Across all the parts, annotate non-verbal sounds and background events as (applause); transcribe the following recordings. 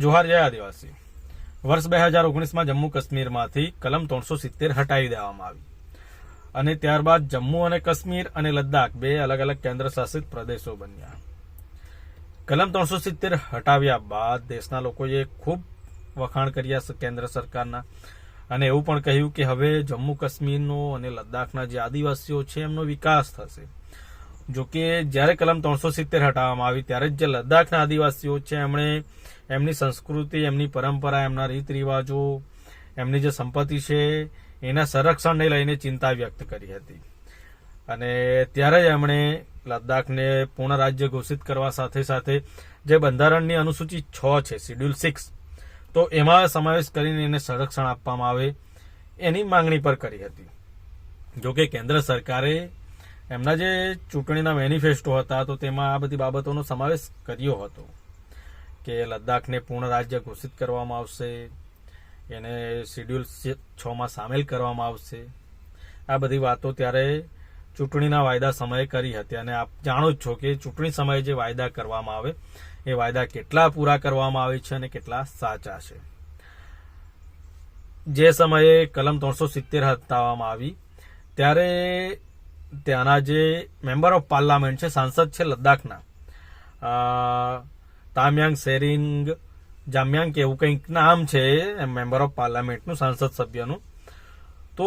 જોહાર જય આદિવાસી. વર્ષ બે હજાર ઓગણીસમાં જમ્મુ કાશ્મીરમાંથી કલમ ત્રણસો સિત્તેર હટાવી દેવામાં આવી. અને ત્યારબાદ જમ્મુ અને કાશ્મીર અને લદ્દાખ બે અલગ અલગ કેન્દ્ર શાસિત પ્રદેશો બન્યા. કલમ ત્રણસો સિત્તેર હટાવ્યા બાદ દેશના લોકોએ ખૂબ વખાણ કર્યા કેન્દ્ર સરકારના. અને એવું પણ કહ્યું કે હવે જમ્મુ કાશ્મીરનો અને લદ્દાખના જે આદિવાસીઓ છે એમનો વિકાસ થશે. જો કે જ્યારે કલમ ત્રણસો સિત્તેર હટાવવામાં આવી, ત્યારે જે લદ્દાખના આદિવાસીઓ છે, એમણે એમની સંસ્કૃતિ, એમની પરંપરા, એમના રીત રિવાજો એમની જે સંપત્તિ છે, એના સંરક્ષણને લઈને ચિંતા વ્યક્ત કરી હતી. અને ત્યારે જ એમણે લદ્દાખને પૂર્ણ રાજ્ય ઘોષિત કરવા સાથે સાથે જે બંધારણની અનુસૂચિ છ છે, શિડ્યુલ સિક્સ, તો એમાં સમાવેશ કરીને એને સંરક્ષણ આપવામાં આવે એની માંગણી પર કરી હતી. જો કે કેન્દ્ર સરકારે એમના જે ચૂંટણીના મેનિફેસ્ટો હતા, તો તેમાં આ બધી બાબતોનો સમાવેશ કર્યો હતો કે લદ્દાખને પૂર્ણ રાજ્ય ઘોષિત કરવામાં આવશે, એને શિડ્યુલ છ માં સામેલ કરવામાં આવશે. આ બધી વાતો ત્યારે ચૂંટણીના વાયદા સમયે કરી હતી અને આપ જાણો જ છો કે ચૂંટણી સમયે જે વાયદા કરવામાં આવે, એ વાયદા કેટલા પૂરા કરવામાં આવે છે અને કેટલા સાચા છે. જે સમયે કલમ ત્રણસો સિત્તેર હટાવવામાં આવી, ત્યારે ત્યાંના જે મેમ્બર ઓફ પાર્લામેન્ટ છે, સાંસદ છે લદ્દાખના તામ્યાંગ સેરિંગ, જામ્યાંગ કે એવું કંઈક નામ છે મેમ્બર ઓફ પાર્લામેન્ટનું, સાંસદ સભ્યનું. તો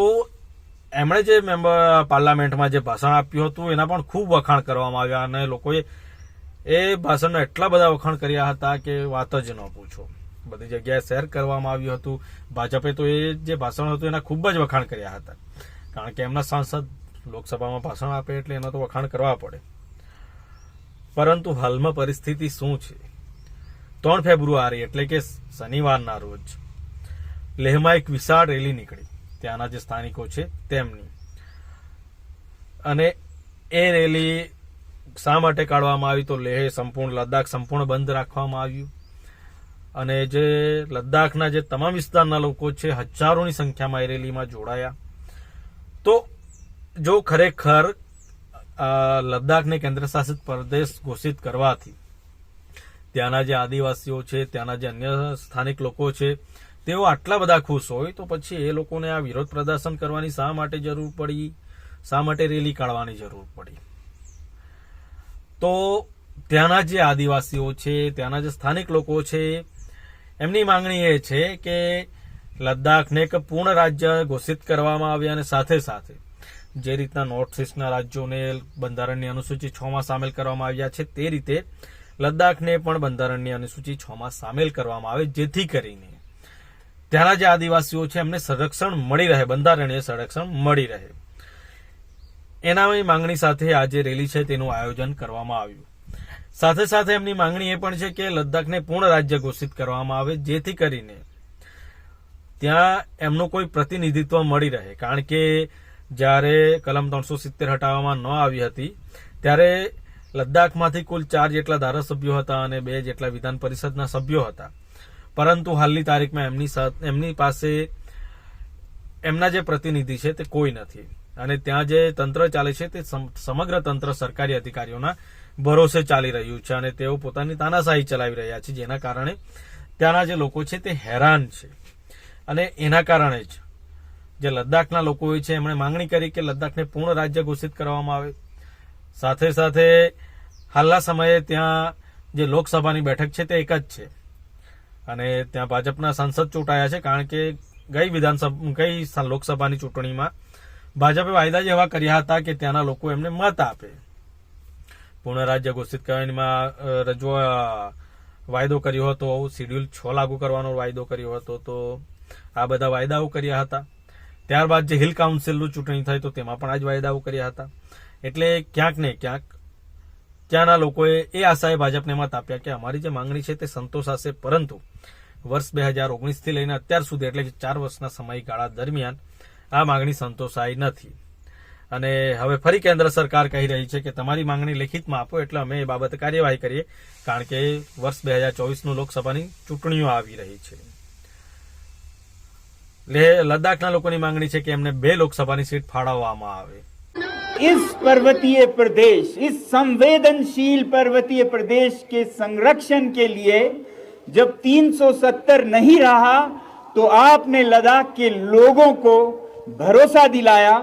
એમણે જે મેમ્બર પાર્લામેન્ટમાં જે ભાષણ આપ્યું હતું, એના પણ ખૂબ વખાણ કરવામાં આવ્યા અને લોકોએ એ ભાષણના એટલા બધા વખાણ કર્યા હતા કે વાત જ ન પૂછો. બધી જગ્યાએ શેર કરવામાં આવ્યું હતું. ભાજપે તો એ જે ભાષણ હતું, એના ખૂબ જ વખાણ કર્યા હતા. કારણ કે એમના સાંસદ લોકસભામાં ભાષણ આપે એટલે એનો તો વખાણ કરવા પડે. પરંતુ હાલમાં પરિસ્થિતિ શું છે? ત્રણ ફેબ્રુઆરી એટલે કે શનિવારના રોજ લેહમાં એક વિશાળ રેલી નીકળી. ત્યાંના જે સ્થાનિકો છે તેમની. અને એ રેલી શા માટે કાઢવામાં આવી? તો લેહ સંપૂર્ણ લદ્દાખ સંપૂર્ણ બંધ રાખવામાં આવ્યું. અને જે લદ્દાખના જે તમામ વિસ્તારના લોકો છે, હજારોની સંખ્યામાં એ રેલીમાં જોડાયા. તો જો ખરેખર લદ્દાખને કેન્દ્ર શાસિત પ્રદેશ ઘોષિત કરવાથી, ત્યાંના જે આદિવાસીઓ છે, ત્યાંના જે અન્ય સ્થાનિક લોકો છે, તેઓ આટલા બધા ખુશ હોય, તો પછી એ લોકોને આ વિરોધ પ્રદર્શન કરવાની શા માટે જરૂર પડી? શા માટે રેલી કાઢવાની જરૂર પડી? તો ત્યાંના જે આદિવાસીઓ છે, ત્યાંના જે સ્થાનિક લોકો છે, એમની માંગણી એ છે કે લદ્દાખને એક પૂર્ણ રાજ્ય ઘોષિત કરવામાં આવે અને સાથે સાથે જે રીતના નોર્થ ઇસ્ટના રાજ્યોને બંધારણની અનુસૂચિ માં સામેલ કરવામાં આવ્યા છે, તે રીતે લદ્દાખને પણ બંધારણની અનુસૂચિ છ માં સામેલ કરવામાં આવે, જેથી કરીને ત્યાંના જે આદિવાસીઓ છે, એમને સંરક્ષણ મળી રહે, બંધારણીય સંરક્ષણ મળી રહે. એનાની માંગણી સાથે આ જે રેલી છે, તેનું આયોજન કરવામાં આવ્યું. સાથે સાથે એમની માંગણી એ પણ છે કે લદ્દાખને પૂર્ણ રાજ્ય ઘોષિત કરવામાં આવે, જેથી કરીને ત્યાં એમનું કોઈ પ્રતિનિધિત્વ મળી રહે. કારણ કે જ્યારે કલમ ત્રણસો સિત્તેર હટાવવામાં ન આવી હતી, ત્યારે લદ્દાખમાંથી કુલ ચાર જેટલા ધારાસભ્યો હતા અને બે જેટલા વિધાન પરિષદના સભ્યો હતા. પરંતુ હાલની તારીખમાં એમની એમની પાસે એમના જે પ્રતિનિધિ છે તે કોઈ નથી. અને ત્યાં જે તંત્ર ચાલે છે તે સમ- સમગ્ર તંત્ર સરકારી અધિકારીઓના ભરોસે ચાલી રહ્યું છે અને તેઓ પોતાની તાનાશાહી ચલાવી રહ્યા છે, જેના કારણે ત્યાંના જે લોકો છે તે હેરાન છે. અને એના કારણે જ જે લદ્દાખના લોકો હોય છે, એમણે માંગણી કરી કે લદ્દાખને પૂર્ણ રાજ્ય ઘોષિત કરવામાં આવે. સાથે સાથે હાલના સમયે ત્યાં જે લોકસભાની બેઠક છે તે એક જ છે. અને ત્યાં ભાજપના સાંસદ ચૂંટાયા છે, કારણ કે ગઈ વિધાનસભા, ગઈ લોકસભાની ચૂંટણીમાં ભાજપે વાયદા જ એવા કર્યા હતા કે ત્યાંના લોકો એમને મત આપે. પૂર્ણ રાજ્ય ઘોષિત કરવાનીમાં રજૂ વાયદો કર્યો હતો, શિડ્યુલ છ લાગુ કરવાનો વાયદો કર્યો હતો, તો આ બધા વાયદાઓ કર્યા હતા. ત્યારબાદ જે હિલ કાઉન્સિલનું ચૂંટણી થઈ તો તેમાં પણ આ જ વાયદાઓ કર્યા હતા. એટલે ક્યાંક ને ક્યાંક ત્યાંના લોકોએ એ આશાએ ભાજપને મત આપ્યા કે અમારી જે માંગણી છે તે સંતોષાશે પરંતુ વર્ષ બે હજાર ઓગણીસથી લઈને અત્યાર સુધી એટલે કે ચાર વર્ષના સમયગાળા દરમિયાન આ માંગણી સંતોષાઈ નથી. અને હવે ફરી કેન્દ્ર સરકાર કહી રહી છે કે તમારી માંગણી લેખિતમાં આપો, એટલે અમે એ બાબતે કાર્યવાહી કરીએ, કારણ કે વર્ષ બે હજાર ચોવીસનું લોકસભાની ચૂંટણીઓ આવી રહી છે. લદ્દાખના લોકોની માંગણી છે કે એમને બે લોકસભાની સીટ ફાળવવામાં આવે इस पर्वतीय प्रदेश इस संवेदनशील पर्वतीय प्रदेश के संरक्षण के लिए जब 370 नहीं रहा तो आपने लद्दाख के लोगों को भरोसा दिलाया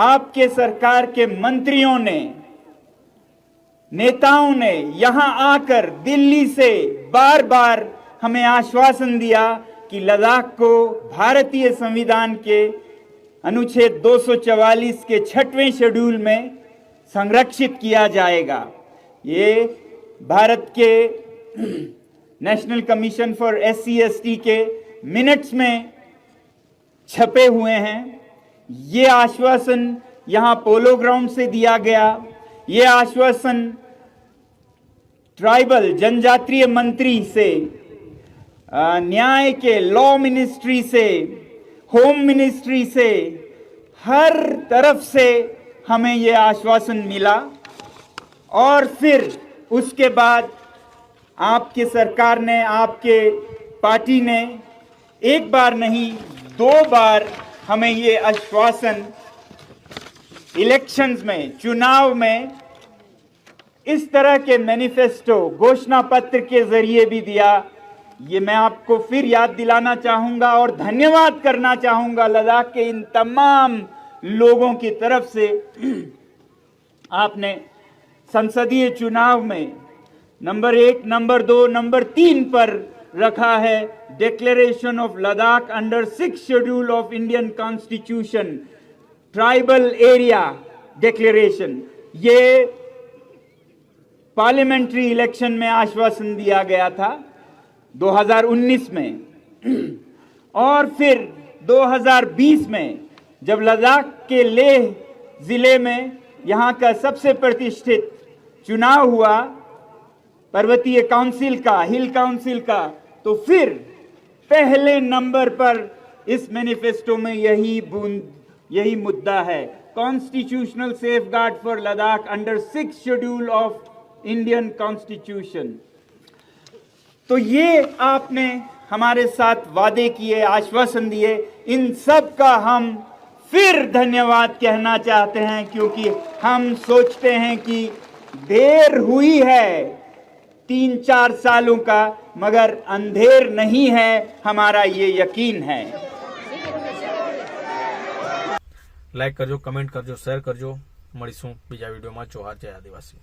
आपके सरकार के मंत्रियों ने नेताओं ने यहां आकर दिल्ली से बार बार हमें आश्वासन दिया कि लद्दाख को भारतीय संविधान के अनुच्छेद 244 के छठवें शेड्यूल में संरक्षित किया जाएगा। ये भारत के national commission for S C के मिनट्स में छपे हुए हैं। ये आश्वासन यहाँ पोलो ग्राउंड से दिया गया। ये आश्वासन ट्राइबल जनजातीय मंत्री से न्याय के लॉ मिनिस्ट्री से होम मिनिस्ट्री से, हर तरफ़ से हमें ये आश्वासन मिला। और फिर उसके बाद आपके सरकार ने, आपके पार्टी ने एक बार नहीं, दो बार हमें ये आश्वासन इलेक्शंस में, चुनाव में इस तरह के मैनिफेस्टो घोषणा पत्र के ज़रिए भी दिया। ये मैं आपको फिर याद दिलाना चाहूँगा और धन्यवाद करना चाहूँगा लद्दाख के इन तमाम लोगों की तरफ़ से। (clears throat) आपने संसदीय चुनाव में नंबर एक, नंबर दो, नंबर तीन पर रखा है declaration of Ladakh under six schedule of Indian constitution tribal area declaration ये पार्लियामेंट्री इलेक्शन में आश्वासन दिया गया था। 2019 में और फिर 2020 में जब लद्दाख के लेह ज़िले में यहाँ का सबसे प्रतिष्ठित चुनाव हुआ, पर्वतीय काउंसिल का, हिल काउंसिल का तो फिर पहले नंबर पर इस मैनिफेस्टो में यही बूंद, यही मुद्दा है। Constitutional safeguard for Ladakh under six schedule of Indian constitution. तो ये आपने हमारे साथ वादे किए आश्वासन दिए इन सब का हम फिर धन्यवाद कहना चाहते हैं क्योंकि हम सोचते हैं कि देर हुई है तीन चार सालों का मगर अंधेर नहीं है हमारा ये यकीन है લાઈક કરજો કમેન્ટ કરજો શેર કરજો મળીશું બીજા વિડીયોમાં જોહાર જય આદિવાસી